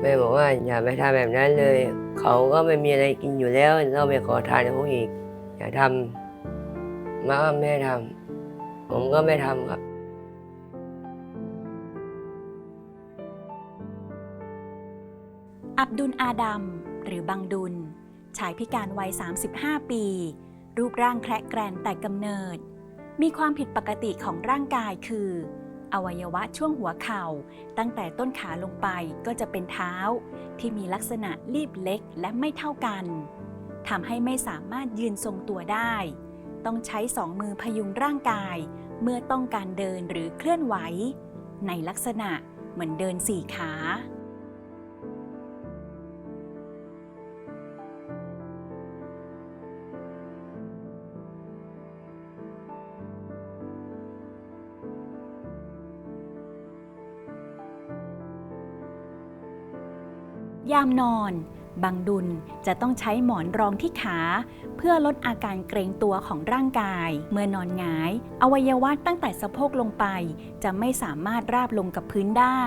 แม่บอกว่าอย่าไปทำแบบนั้นเลย เขาก็ไม่มีอะไรกินอยู่แล้วเราไปขอทานเขาอีก อย่าทำมาว่าแม่ทำผมก็ไม่ทำครับอับดุลอาดัม หรือบังดุล ชายพิการวัย 35 ปี รูปร่างแคระแกรนแต่กำเนิด มีความผิดปกติของร่างกายคือ อวัยวะช่วงหัวเข่า ตั้งแต่ต้นขาลงไปก็จะเป็นเท้า ที่มีลักษณะรีบเล็กและไม่เท่ากันทำให้ไม่สามารถยืนทรงตัวได้ ต้องใช้สองมือพยุงร่างกาย เมื่อต้องการเดินหรือเคลื่อนไหว ในลักษณะเหมือนเดินสี่ขา ยามนอน บางดุลจะต้องใช้หมอนรองที่ขา เพื่อลดอาการเกรงตัวของร่างกาย เมื่อนอนหงาย อวัยวะตั้งแต่สะโพกลงไป จะไม่สามารถราบลงกับพื้นได้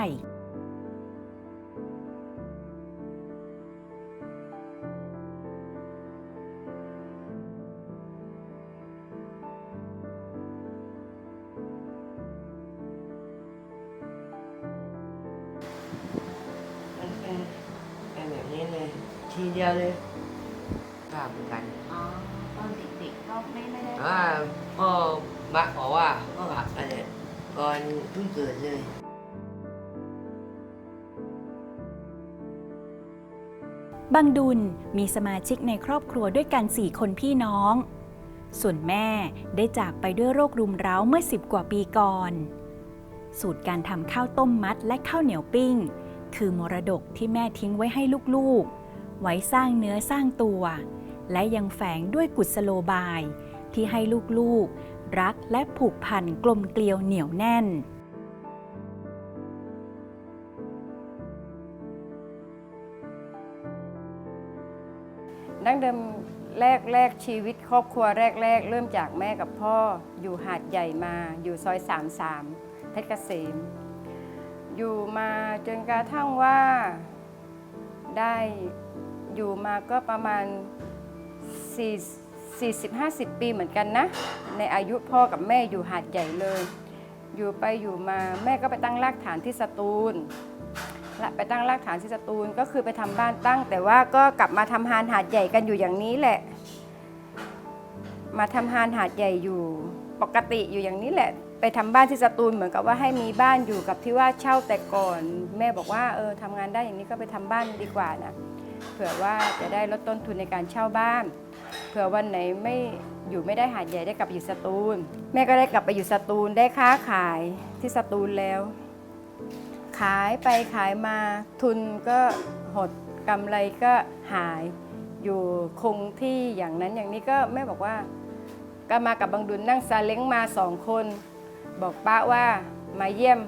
เดียวเลยภาพเหมือนกันอ๋อตอนเด็กๆก็ไม่ไม่ได้อ่าพ่อมักบอกว่าพ่ออะไรก่อนเพิ่งเกิดเลย บางดุลมีสมาชิกในครอบครัวด้วยกัน 4 คนพี่น้อง ส่วนแม่ได้จากไปด้วยโรครุมเร้าเมื่อ 10 กว่าปีก่อน สูตรการทำข้าวต้มมัดและข้าวเหนียวปิ้ง คือมรดกที่แม่ทิ้งไว้ให้ลูกๆ ไว้สร้างเนื้อสร้างตัว และยังแฝงด้วยกุศโลบาย ที่ให้ลูกๆ รักและผูกพันกลมเกลียวเหนียวแน่น ดั้งเดิมแรกแรกชีวิตครอบครัวแรกแรกเริ่มจากแม่กับพ่อ อยู่หาดใหญ่มา อยู่ซอย33เพชรเกษม อยู่มาจนกระทั่งว่าได้ อยู่มาก็ประมาณ 40-50 ปีเหมือนกันนะ ในอายุพ่อกับแม่อยู่หาดใหญ่เลย อยู่ไปอยู่มาแม่ก็ไปตั้งรากฐานที่สตูลและไปตั้งรากฐานที่สตูลก็คือไปทำบ้านตั้ง แต่ว่าก็กลับมาทำฮานหาดใหญ่กันอยู่อย่างนี้แหละ มาทำฮานหาดใหญ่อยู่ปกติอยู่อย่างนี้แหละ ไปทำบ้านที่สตูลเหมือนกับว่าให้มีบ้านอยู่กับที่ว่าเช่าแต่ก่อน แม่บอกว่าเออทำงานได้อย่างนี้ก็ไปทำบ้านดีกว่านะ ผื่อว่าจะได้ลดต้นทุนในการเช่าบ้าน เผื่อวันไหนไม่อยู่ไม่ได้หาดใหญ่ได้กลับไปอยู่สตูล แม่ก็ได้กลับไปอยู่สตูลได้ค้าขายที่สตูลแล้ว ขายไปขายมาทุนก็หดกำไรก็หายอยู่คงที่อย่างนั้นอย่างนี้ก็แม่บอกว่า ก็มากับบางดุลนั่งซาเล้งมาสองคน บอกป้าว่ามาเยี่ยม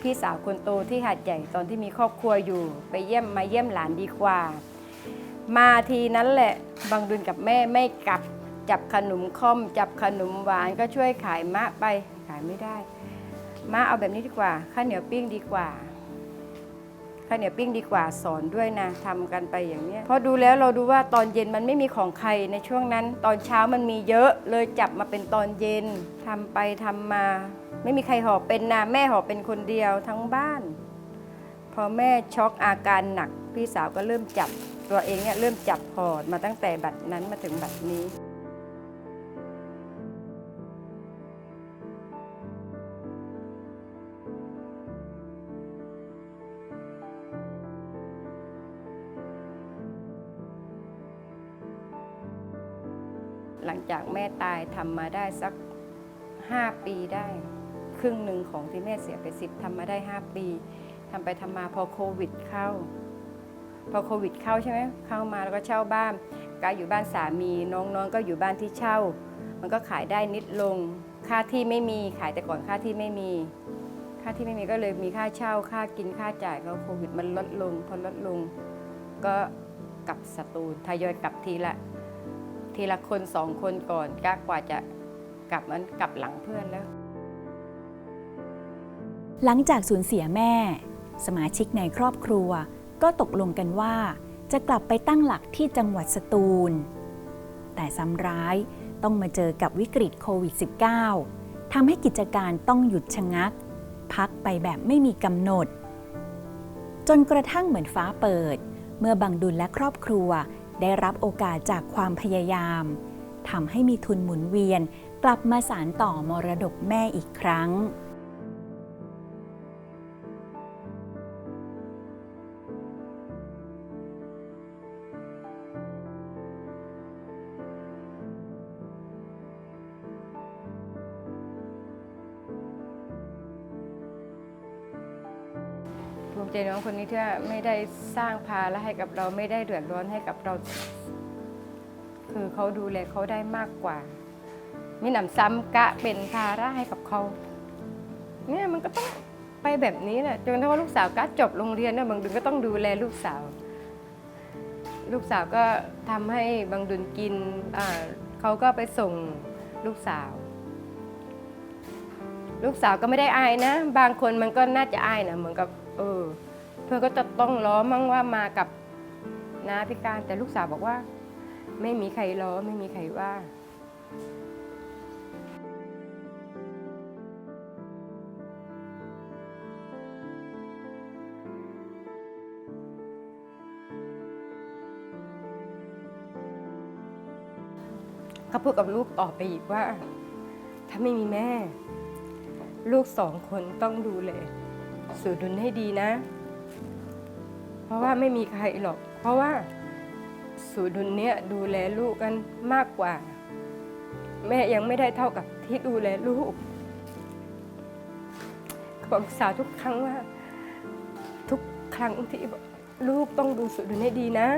พี่สาวคนโตที่หาดใหญ่ตอนที่มีครอบครัวอยู่ ไปเยี่ยมมาเยี่ยมหลานดีกว่า มาทีนั้นแหละบางดุลกับแม่ไม่กลับ จับขนมค่อม จับขนมหวานก็ช่วยขายมะไปขายไม่ได้มาเอาแบบนี้ดีกว่าข้าวเหนียวปิ้งดีกว่าข้าวเหนียวปิ้งดีกว่าสอนด้วยนะทำกันไปอย่างเนี้ยพราะดูแล้วเราดูว่าตอนเย็นมันไม่มีของใครในช่วงนั้น ตอนเช้ามันมีเยอะเลยจับมาเป็นตอนเย็นทำไปทำมา ไม่มีใครห่อเป็นนะแม่ห่อเป็นคนเดียวทั้งบ้าน พอแม่ช็อกอาการหนัก พี่สาวก็เริ่มจับ ตัวเองเนี่ยเริ่มจับพอร์ตมาตั้งแต่บัดนั้นมาถึงบัดนี้หลังจากแม่ตายทำมาได้สัก 5 ปีได้ ครึ่งหนึ่งของที่แม่เสียไปสิบทำมาได้ 5 ปีทำไปทำมาพอโควิดเข้า พอโควิดเข้าใช่ไหมเข้ามาแล้วก็เช่าบ้านกายอยู่บ้านสามีน้องๆก็อยู่บ้านที่เช่า มันก็ขายได้นิดลง ค่าที่ไม่มีขายแต่ก่อนค่าที่ไม่มี ค่าที่ไม่มีก็เลยมีค่าเช่า ค่ากินค่าจ่ายก็โควิดมันลดลงพอลดลง ก็กลับสตูลทยอยกลับทีละ ทีละคนสองคนก่อนก็กว่าจะกลับมันกลับหลังเพื่อนแล้ว หลังจากสูญเสียแม่ สมาชิกในครอบครัว ก็ตกลงกันว่าจะกลับไปตั้งหลักที่จังหวัดสตูล แต่ซ้ำร้ายต้องมาเจอกับวิกฤตโควิด -19 ทำให้กิจการต้องหยุดชะงัก พักไปแบบไม่มีกำหนด จนกระทั่งเหมือนฟ้าเปิด เมื่อบังดุลและครอบครัวได้รับโอกาสจากความพยายามทำให้มีทุนหมุนเวียนกลับมาสารต่อมรดกแม่อีกครั้ง องคนนี้ที่ไม่ได้สร้างภาระให้กับเราไม่ได้เดือดร้อนให้กับเรา คือเขาดูแลเขาได้มากกว่ามีหนำซ้ำกะเป็นภาระให้กับเขาเนี่ยมันก็ต้องไปแบบนี้แหละจนถ้าว่าลูกสาวกะจบโรงเรียนเนี่ยบางดุลก็ต้องดูแลลูกสาว ลูกสาวก็ทำให้บางดุลกินอ่าเขาก็ไปส่งลูกสาว ลูกสาวก็ไม่ได้อายนะ บางคนมันก็น่าจะอายนะเหมือนกับเออ เพื่อนก็จะต้องล้อมั่งว่ามากับน้าพิการแต่ลูกสาวบอกว่า ไม่มีใครล้อไม่มีใครว่า เขาพูดกับลูกต่อไปอีกว่า ถ้าไม่มีแม่ ลูกสองคนต้องดูแลสูดุลให้ดีนะ เพราะว่าไม่มีใครหรอก เพราะว่าสูดุลเนี้ยดูแลลูกกันมากกว่า แม่ยังไม่ได้เท่ากับที่ดูแลลูกบอกสาวทุกครั้งว่า ทุกครั้งที่ลูกต้องดูสูดุลให้ดีนะ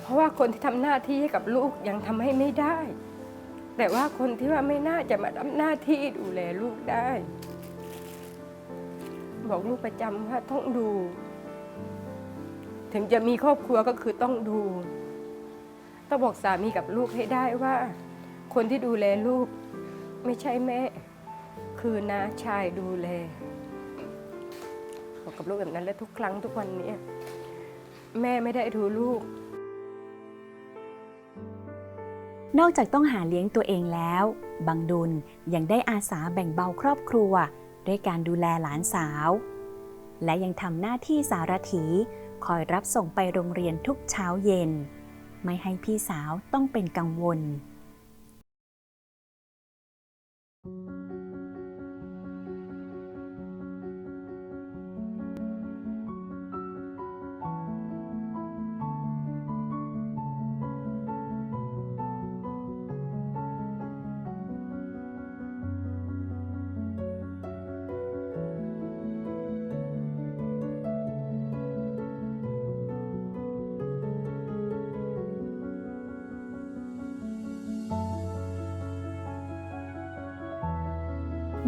เพราะว่าคนที่ทำหน้าที่ให้กับลูกยังทำให้ไม่ได้ แต่ว่าคนที่ว่าไม่น่าจะมาทำหน้าที่ดูแลลูกได้ บอกลูกประจำว่าต้องดู ถึงจะมีครอบครัวก็คือต้องดู ต้องบอกสามีกับลูกให้ได้ว่า คนที่ดูแลลูก ไม่ใช่แม่ คือน้าชายดูแลบอกกับลูกแบบนั้นและทุกครั้งทุกวันนี้แม่ไม่ได้ดูลูก นอกจากต้องหาเลี้ยงตัวเองแล้วบังดุลยังได้อาสาแบ่งเบาครอบครัว ด้วยการดูแลหลานสาว และยังทำหน้าที่สารถีคอยรับส่งไปโรงเรียนทุกเช้าเย็น ไม่ให้พี่สาวต้องเป็นกังวล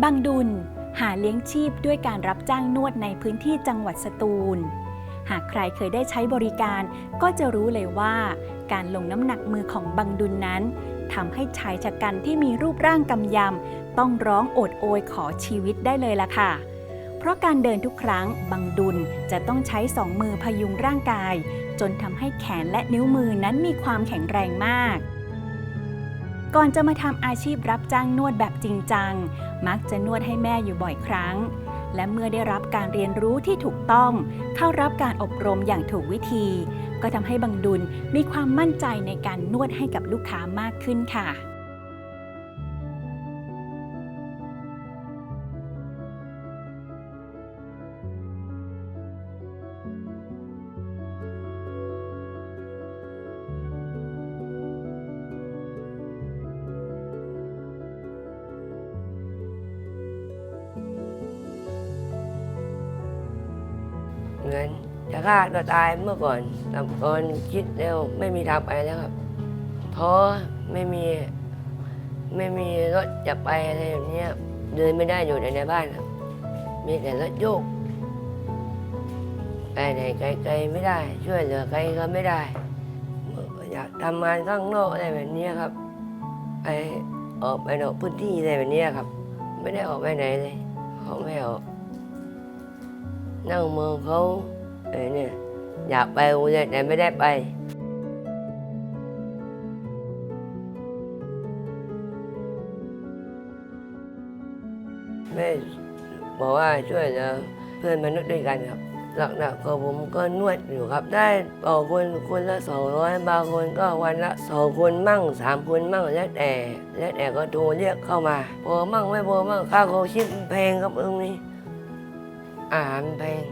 บังดุลหาเลี้ยงชีพด้วยการรับจ้างนวดในพื้นที่จังหวัดสตูล หากใครเคยได้ใช้บริการก็จะรู้เลยว่า การลงน้ำหนักมือของบังดุลนั้นทำให้ชายชะกันที่มีรูปร่างกำยำต้องร้องโอดโอยขอชีวิตได้เลยล่ะค่ะ เพราะการเดินทุกครั้งบังดุลจะต้องใช้สองมือพยุงร่างกาย จนทำให้แขนและนิ้วมือนั้นมีความแข็งแรงมาก ก่อนจะมาทำอาชีพรับจ้างนวดแบบจริงจัง มักจะนวดให้แม่อยู่บ่อยครั้ง และเมื่อได้รับการเรียนรู้ที่ถูกต้อง เข้ารับการอบรมอย่างถูกวิธี ก็ทำให้บังดุลมีความมั่นใจในการนวดให้กับลูกค้ามากขึ้นค่ะาตัวตายเมื่อก่อนแต่ก่อนคิดแล้วไม่มีทางไปแล้วครับท้อไม่มีไม่มีรถจะไปอะไรแบบเนี้ยเดินไม่ได้อยู่แต่ในบ้านครับมีแต่รถโยกไปไหนไกลๆไม่ได้ ช่วยเหลือใครก็ไม่ได้ อยากทำงานข้างนอกอะไรแบบนี้ครับไปออกไปนอกพื้นที่อะไรแบบนี้ครับ ไม่ได้ออกไปไหนเลยเขาไม่ออกนั่งมองเขา เออเนี่ยอยากไปโรงเรียนแต่ไม่ได้ไปแม่บอกว่าช่วยเหลือเพื่อนมนุษย์ด้วยกันครับ หลักๆก็ผมก็นวดอยู่ครับ ได้ต่อคนคนละสองร้อยบางคนก็วันละสองคนมั่งสามคนมั่งแล้วแต่แล้วแต่ก็โทรเรียกเข้ามาพอมั่งไม่พอมั่งค่าโคชิปแพงครับตรงนี้อาหารแพง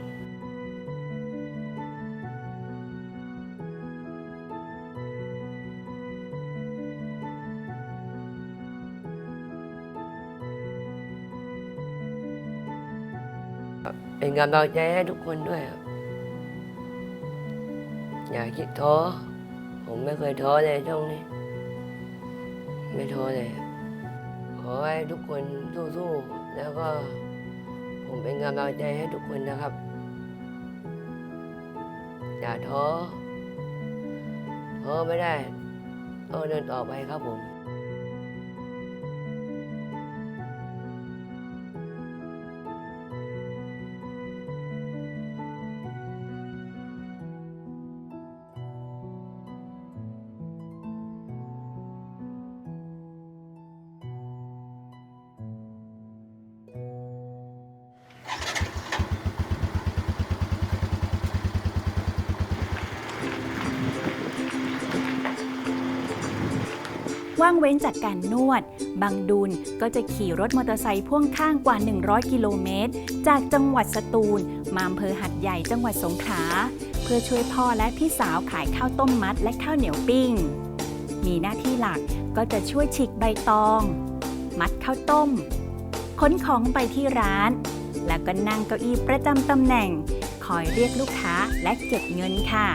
เป็นกำลังใจให้ทุกคนด้วยครับ อย่าคิดท้อ ผมไม่เคยท้อเลยช่วงนี้ ไม่ท้อเลยครับขอให้ทุกคนสู้ๆแล้วก็ผมเป็นกำลังใจให้ทุกคนนะครับ อย่าท้อท้อไม่ได้ต้องเดินต่อไปครับผม ว่างเว้นจากการนวด บางดุลก็จะขี่รถมอเตอร์ไซค์พ่วงข้างกว่า 100 กิโลเมตร จากจังหวัดสตูล มาอำเภอหัดใหญ่จังหวัดสงขลา เพื่อช่วยพ่อและพี่สาวขายข้าวต้มมัดและข้าวเหนียวปิ้ง มีหน้าที่หลักก็จะช่วยฉีกใบตอง มัดข้าวต้ม ขนของไปที่ร้าน แล้วก็นั่งเก้าอี้ประจำตำแหน่ง คอยเรียกลูกค้าและเก็บเงินค่ะ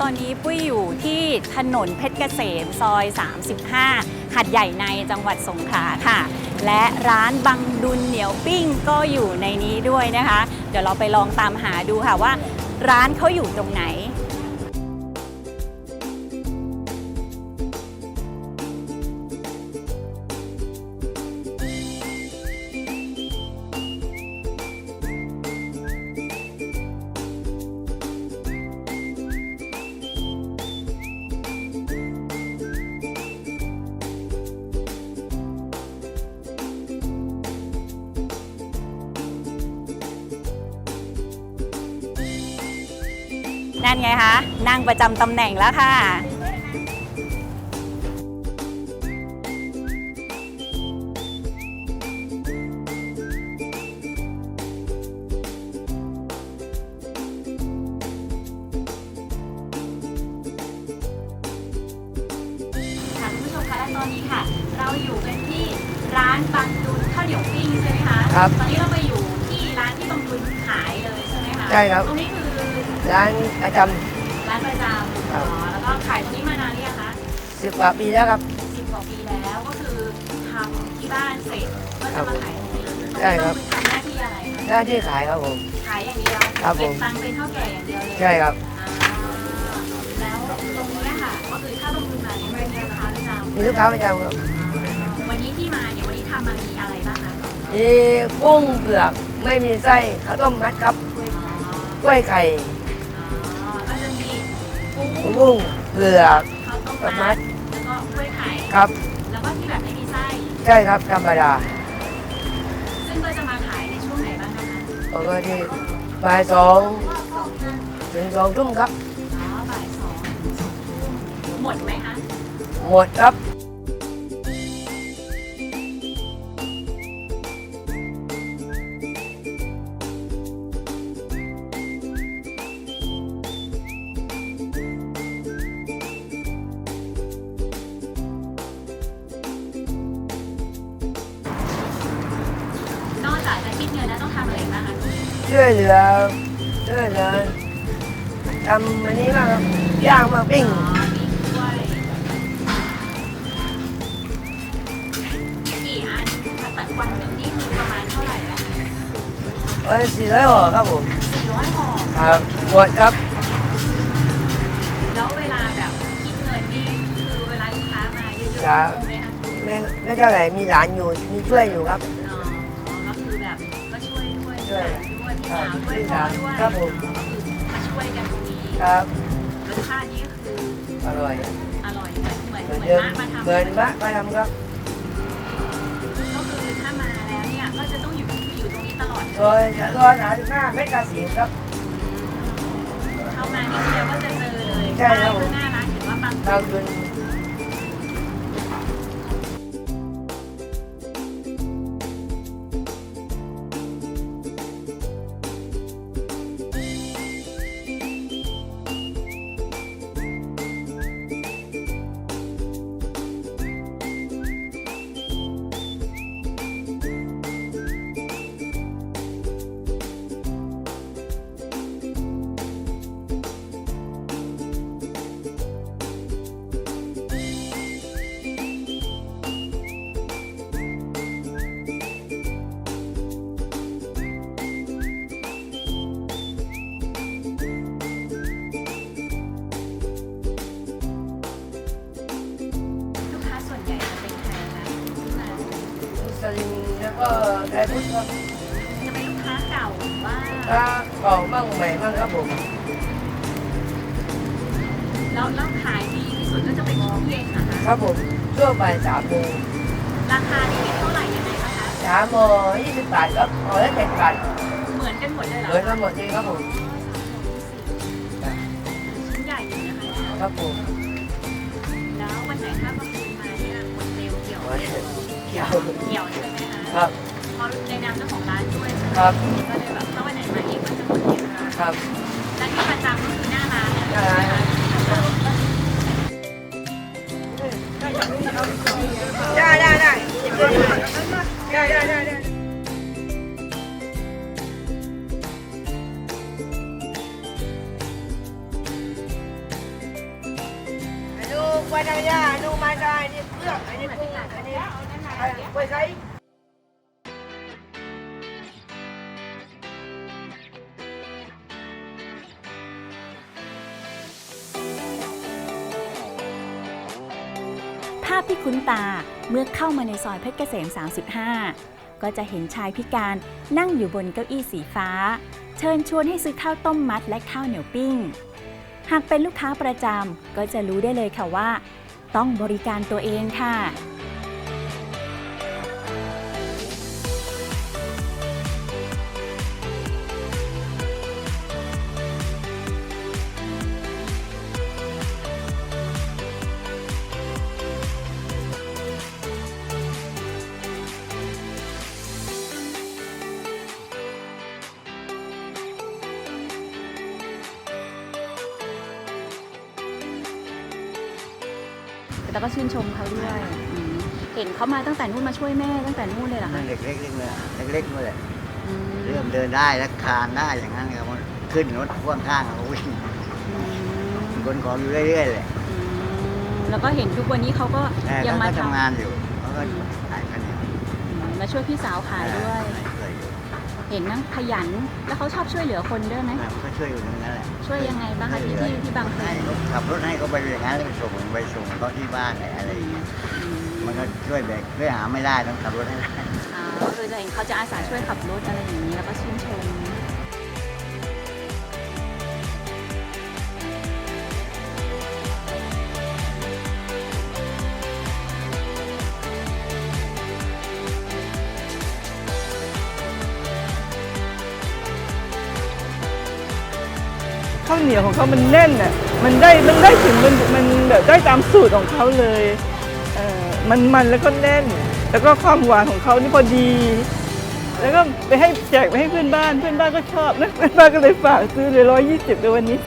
ตอนนี้ปุ้ยอยู่ที่ถนนเพชรเกษมซอย 35หัดใหญ่ในจังหวัดสงขลาค่ะ และร้านบังดุลเหนียวปิ้งก็อยู่ในนี้ด้วยนะคะ เดี๋ยวเราไปลองตามหาดูค่ะว่า ร้านเขาอยู่ตรงไหนนั่น ประจำตำแหน่งแล้วค่ะ ค่ะคุณผู้ชมคะและตอนนี้ค่ะ เราอยู่กันที่ร้านบังดุลข้าวเหนียวปิ้งใช่ไหมคะครับตอนนี้เราไปอยู่ที่ร้านที่บังดุลขายเลยใช่ไหมคะใช่ครับ ตรงนี้คือร้านประจร้านประ จำครัอ๋บอแล้วก็ขายตรงนี้มานานหรือยังคะำสิบกว่าปีแล้วครับ สิบกว่าปีแล้วก็คือทำที่บ้านเสร็จก็จะมาขายตรงนี้ตรงใช่นี้ครับเราทำหน้าที่อะไรคะหน้าที่ขายครับผม ขายอย่างเดียวครับผม เก็บตังค์เป็นเท่าแก่อย่างเดียวเลยใช่ครับ อ่าแล้วตรงนี้ค่ะก็คือถ้าลงทุนมาเนี่ยไม่มีลูกค้าประจมีลูกค้าประจำครับำวันนี้ที่มาเนี่ยวันนี้ทำมามีอะไรบ้างคะมีกุ้งเผือก ไม่มีไส้ข้าวต้มมัดครับกล้วยไข่อ๋อก็จะมี กุ้งกุ้งเผือกข้าวต้มข้าวมัมัดดแล้วก็กล้วยไข่ครับ แล้วก็ที่แบบไม่มีไส้ ใช่ครับธรรมดาซึ่งก็จะมาขายในช่วงไหนบ้างนะคะแล้วก็ที่บ่ายสองถึงสองทุ่มครับอ๋อบ่ายสองหมดไหมคะ หมดครับาณเท่าไหร่อะเอ้ยสี่ร้อยห่อครับผมสี่ร้อยห่อครับหมดครับ แล้วเวลาแบบคิดเงินนี่คือเวลาลูกค้ามาเยอะๆครับงงไหมคะไม่ไม่เท่าไหร่มีหลานอยู่มีช่วยอยู่ครับ อ๋อก็คือแบบก็ช่วยด้วยช่วยด้วยพี่สาวด้วยพี่พ่อสาวด้วยครับผม ก็คือมาช่วยกันตรงนี้ครับ รสชาตินี่ก็คื ออร่อยอร่อยเหมือนเหมือนเหเหมืมืออนนเดิมมะมาทำเหมือนมะมาทำครับก็คือถ้ามาแล้วเนี่ยก็จะต้องอยู่อยู่ตรงนี้ตลอดซอยซอยสามสิบห้าเมตรกาสีครับ เข้ามานิดเดียวก็จะเจอเลยใช่ครับผมป้ายข้างหน้าร้านเห็นว่าบางทางคืน ลิมแล้วก็ไทยพุทธครับจะเป็นลูกค้าเก่าหรือว่าถ้าเก่าบ้างใหม่บ้างครับผมแล้วแล้วขายดีที่สุดก็จะเป็นช่วงเย็นนะคะครับผมช่วงบ่ายสามโมงราคานี่เท่าไหร่ยังไงบ้างคะสามโมงยี่สิบบาทครับห่อละเจ็ดบาทเหมือนกันหมดเลยเหรอเหมือนกันหมดเลยครับผมชิ้นใหญ่อยู่นะคะครับผมแล้ววันไหนถ้าบางคนมาเนี่ยคนเร็วเกี่ยว เกี่ยวเกี่ยวใช่ไหมคะครับพราะในนามเจ้าของร้านด้วยใช่ไหมครับ ก็เลยแบบถ้าวันไหนมาอีกก็จะหมดเร็วนะคะครับ และที่ประจำก็คือหน้าร้านหน้าร้านได้ได้ได้ได้ได้ได้ได้ดูกวาดายาดูมาได้นี่เปลือกอันนี้กุ้งอันนี้ ภาพที่คุ้นตาเมื่อเข้ามาในซอยเพชรเกษม 35 ก็จะเห็นชายพิการนั่งอยู่บนเก้าอี้สีฟ้า เชิญชวนให้ซื้อข้าวต้มมัดและข้าวเหนียวปิ้ง หากเป็นลูกค้าประจำก็จะรู้ได้เลยค่ะว่า ต้องบริการตัวเองค่ะ แต่ก็ชื่นชมเขาด้วยอืมเห็นเขามาตั้งแต่นู่นมาช่วยแม่ตั้งแต่นู่นเลยเหรอนั่คะนเล็กๆเลยเล็กๆนู่นแหละอืมเริ่มเดินได้แล้วคลานได้อย่างนั้นก็มันขึ้นรถพ่วงข้างเขาวิ่งอืมคนของอยู่เรื่อยๆเลยอืมแล้วก็เห็นทุกวันนี้เขาก็แต่ยังเขามาก็ทำทำงานอยู่เขาก็ขายข้าวเหนียวอืมมาช่วยพี่สาวขายด้วยเคยอยู่ เห็นนั่งขยัน แล้วเขาชอบช่วยเหลือคนด้วยไหมครับก็ช่วยอยู่ตรงนั้นแหละช่วยยังไงบ้างคะที่ที่ที่บางแสให้นเขาขับรถให้เขาไปอย่างนั้นไปส่งไปส่งเขาที่บ้านอะไรอย่างเงี้ยมันก็ช่วยแบกช่วยหาไม่ได้ต้องขับรถให้ได้ อ่าคือจะเห็นเขาจะอาสาช่วยขับรถอะไรอย่างนี้แล้วก็ชื่นชม ข้าวเหนียวของเขามันแน่นอะมันได้มันได้ถึงมันมันแบบได้ตามสูตรของเขาเลยเออมันมันแล้วก็แน่น แล้วก็ความหวานของเขานี่พอดี แล้วก็ไปให้แจกไปให้เพื่อนบ้านเพื่อนบ้านก็ชอบนะเพื่อนบ้านก็เลยฝากซื้อเลยร้อยยี่สิบในวันนี้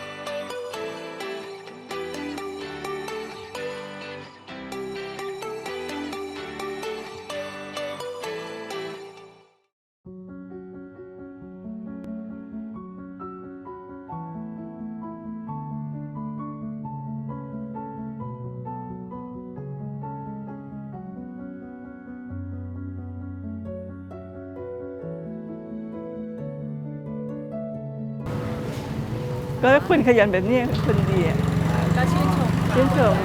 คนขยันแบบนี้คนดีอะก็ชื่นชมชื่นชม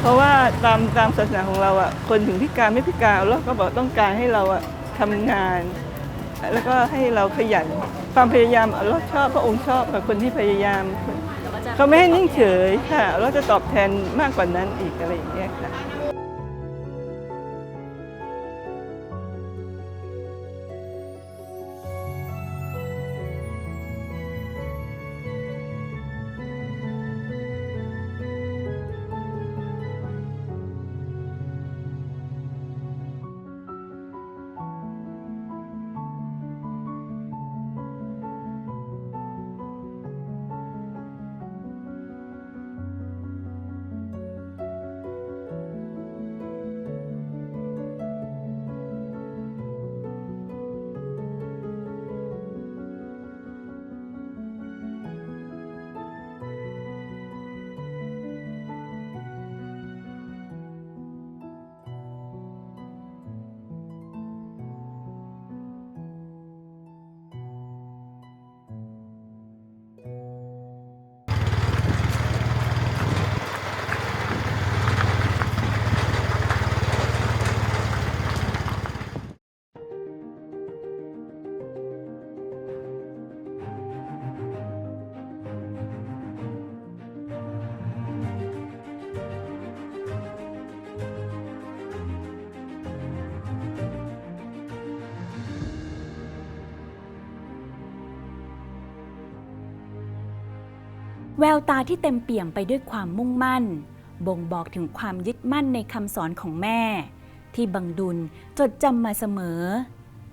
เพราะว่าตามตามศาสนาของเราอะคนถึงพิการไม่พิการเราก็บอกต้องการให้เราอะทำงาน แล้วก็ให้เราขยันความพยายามเราชอบพระองค์ชอบกับคนที่พยายามแล้วก็จะเขาไม่ให้นิ่งเฉยค่ะเราจะตอบแทนมากกว่านั้นอีกอะไรอย่างเงี้ยค่ะ แววตาที่เต็มเปี่ยมไปด้วยความมุ่งมั่น บ่งบอกถึงความยึดมั่นในคำสอนของแม่ ที่บังดุลจดจำมาเสมอ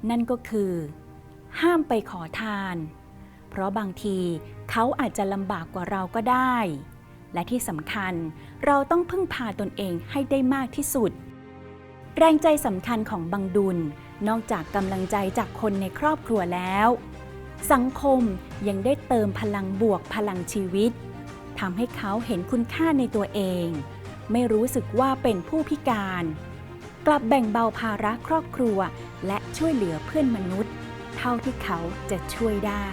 นั่นก็คือ ห้ามไปขอทาน เพราะบางทีเขาอาจจะลำบากกว่าเราก็ได้ และที่สำคัญเราต้องพึ่งพาตนเองให้ได้มากที่สุด แรงใจสำคัญของบังดุลนอกจากกำลังใจจากคนในครอบครัวแล้ว สังคมยังได้เติมพลังบวกพลังชีวิตทำให้เขาเห็นคุณค่าในตัวเอง ไม่รู้สึกว่าเป็นผู้พิการ กลับแบ่งเบาภาระครอบครัว และช่วยเหลือเพื่อนมนุษย์ เท่าที่เขาจะช่วยได้